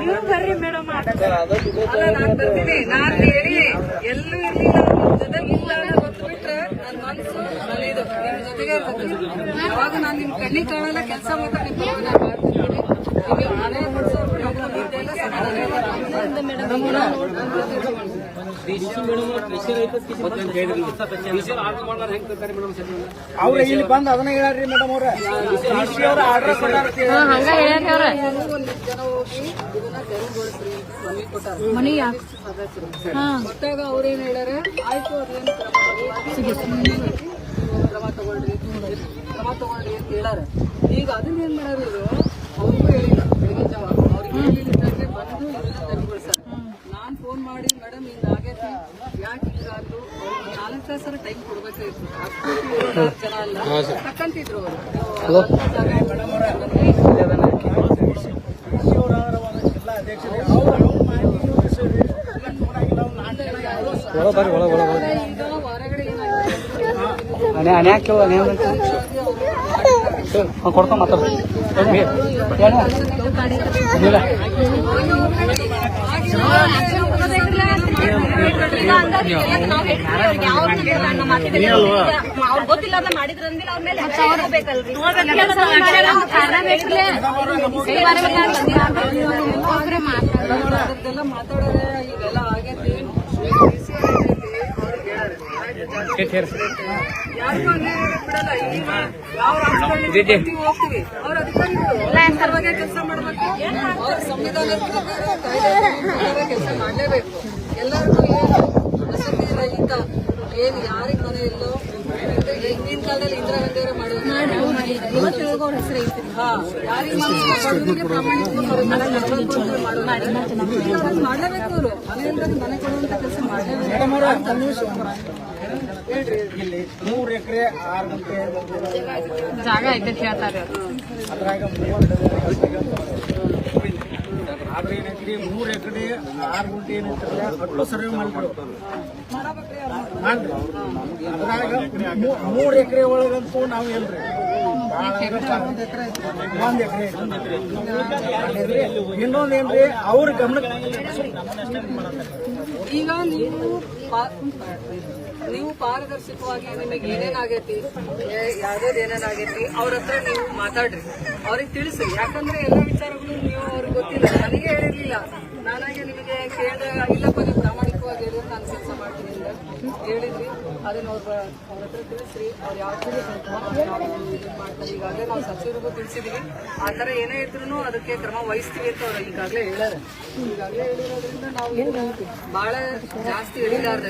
ನೀವು ಬರ್ರಿ ಮೇಡಮ್ ನಾನು ಬರ್ತೀನಿ. ನಾನು ಹೇಳಿ ಎಲ್ಲೂ ಇರ್ಲಿಲ್ಲ ಜೊತೆಗಿಲ್ಲ ಗೊತ್ತು ಬಿಟ್ರೆ ನಾನು ನಿಮ್ಮ ಜೊತೆಗೆ ಅವಾಗ ಯಾವಾಗ ನಾನು ನಿಮ್ಮ ಕಣ್ಣಿಗೆ ಕಾಣಲ್ಲ ಕೆಲಸ ಮಾತ್ರ ನಿಮ್ಮ ಮಾಡ್ತೀನಿ. ನೀವು ಆನೆ ಅವ್ರ ಇಲ್ಲಿ. ಬಂದ್ ಅದನ್ನ ಹೇಳ್ರಿ ಮೇಡಮ್ ಅವ್ರ. ಆರ್ಡರ್ ಕೊಟ್ಟಾರ ಅವ್ರೇನ್ ಹೇಳ್ಯಾರ? ಆಯ್ತು ಅದೇನ್ ಕ್ರಮ ತಗೊಳ್ರಿ ಕ್ರಮ ತಗೊಳ್ರಿ ಅಂತ ಹೇಳಾರ ಈಗ ಅದನ್ನ ಏನ್ ಮಾಡ್ಯಾರ ಇವರು ಅವ್ರಿಗೂ ಹೇಳಿಲ್ಲ ನಾಲ್ಕು ತಾಸರ ಟೈಮ್ ಕೊಡ್ಬೇಕಾಗಿತ್ತು ಅಷ್ಟು ಏಳು ಜನ ಅಲ್ಲ ತಕ್ಕಂತಿದ್ರು ಅವರು ಜಿಲ್ಲಾ ಅಧ್ಯಕ್ಷರು ಅವ್ರು ಮಾಡಿ ನೀವು ಹೆಸರು ನೋಡಾಗಿಲ್ಲ ಅವ್ರು ನಾಲ್ಕು ಜನ ಯಾರು ಈಗ ಹೊರಗಡೆ ಏನಾಯ್ತು ಕೊಡ್ಕೊಂಡ್ ಮಾತಾಡ ಅವ್ರು ಗೊತ್ತಿಲ್ಲ ಅದ ಮಾಡಿದ್ರ ಅಂದಿಲ್ಲ ಅವ್ರ ಮೇಲೆ ಬೇಕಲ್ರಿ ಅದಕ್ಕೆಲ್ಲ ಮಾತಾಡೋದೆ. ಈಗೆಲ್ಲ ಆಗೈತಿ. ಕೆಲಸ ಆಗೈತಿ ಅವ್ರ ಸಂವಿಧಾನ ಕೆಲಸ ಮಾಡಲೇಬೇಕು. ಆಗಕ್ ಬಿಡಲ್ಲ. ಈಗ ಯಾವ ರಾಜಕಾರಣಿ ಬರ್ತೀವಿ, ಹೋಗ್ತೀವಿ. ಅವ್ರ ಅಧಿಕಾರಿಗಳು ಪರವಾಗಿ ಕೆಲಸ ಮಾಡ್ಬೇಕು ಅವ್ರ ಸಂವಿಧಾನದ ಪ್ರಕಾರ ಕಾಯ್ದೆ ಕೆಲಸ ಮಾಡ್ಲೇಬೇಕು ಎಲ್ಲರಿಗೂ ಏನು ವಸತಿ ರಹಿತ ಏನ್ ಯಾರಿಗ್ ಮನೆ ಇಲ್ಲೋ ಹಿಂದಿನ ಕಾಲದಲ್ಲಿ ಇಂದಿರಾ ಗಾಂಧಿ ಅವರೇ ಮಾಡೋದು ಹಾ ಯಾರಿಗೆ ಬಡವರಿಗೆ ಪ್ರಾಮಾಣಿಕವಾಗಿ ಅವ್ರಿಗೆ ಮನೆ ಕೊಡ್ಬೇಕು ಅಂತ ಮಾಡೋದು. ಅದನ್ನ ಮಾಡ್ಲೇಬೇಕು ಅವರು ಮನೆ ಇಲ್ದಾಗ ಮನೆ ಕೊಡುವಂತ ಕೆಲಸ ಮಾಡ್ಲೇಬೇಕು. ಹೇಳ್ರಿ ಇಲ್ಲಿ ಮೂರ್ ಎಕರೆ ಆರು ಗುಂಟೆ ಜಾಗ ಐತೆ ಹೇಳ್ತಾರೆ ಅದ್ರಾಗ ಆದ್ರೆ ಏನೈತಿ ಮೂರ್ ಎಕರೆ ಆರು ಗುಂಟೆ ಏನೈತ್ರಲ್ಲ ಒಟ್ಟು ಸರ್ವೆ ಮಾಡ್ಬಿಡ್ತಾರೆ ಮಾಡ್ರಿ. ಅದ್ರಾಗ ಮೂ- ಮೂರ್ ಎಕರೆ ಒಳಗಂತೂ ನಾವು ಏನ್ರಿ ಎಕರೆ ಇನ್ನೊಂದೇನ್ರಿ ಅವ್ರ ಗಮನಕ್ಕೆ ಈಗ ನೀವು ನೀವು ಪಾರದರ್ಶಕವಾಗಿ ನಿಮಗೆ ಏನೇನಾಗೈತಿ? ಯಾವ್ದಾದ್ರು ಏನೇನಾಗೈತಿ? ಅವ್ರ ಹತ್ರ ನೀವು ಮಾತಾಡ್ರಿ. ಅವ್ರಿಗೆ ತಿಳಿಸಿ ಯಾಕಂದ್ರೆ ಎಲ್ಲ ವಿಚಾರಗಳು ನೀವು ಅವ್ರಿಗೆ ಗೊತ್ತಿಲ್ಲ. ನನಗೆ ಹೇಳಿರ್ಲಿಲ್ಲ. ನಾನಾಗೆ ನಿಮಗೆ ಕೇಳಿದಾಗ ಇಲ್ಲಪ್ಪ ನೀವು ಪ್ರಾಮಾಣಿಕವಾಗಿ ಹೇಳಿದ್ರೆ ನಾನು ಕೆಲಸ ಮಾಡ್ತೀನಿ ಅಂತ ಹೇಳಿದ್ರಿ ಅದನ್ನ ಅವ್ರ ಅವ್ರ ಹತ್ರ ತಿಳಿಸ್ರಿ. ಅವ್ರು ಯಾವ ಥರ ಮಾಡ್ತಾರೆ ಈಗಾಗಲೇ ನಾವು ಸಚಿವರಿಗೂ ತಿಳಿಸಿದೀವಿ. ಆ ಥರ ಏನೇ ಇದ್ರೂ ಅದಕ್ಕೆ ಕ್ರಮ ವಹಿಸ್ತೀವಿ ಅಂತ ಅವ್ರು ಈಗಾಗಲೇ ಹೇಳ್ಯಾರ ಈಗಾಗಲೇ ಹೇಳಿರೋದ್ರಿಂದ ನಾವು ಬಹಳ ಜಾಸ್ತಿ ಹೇಳಿಲಾರ್ದೆ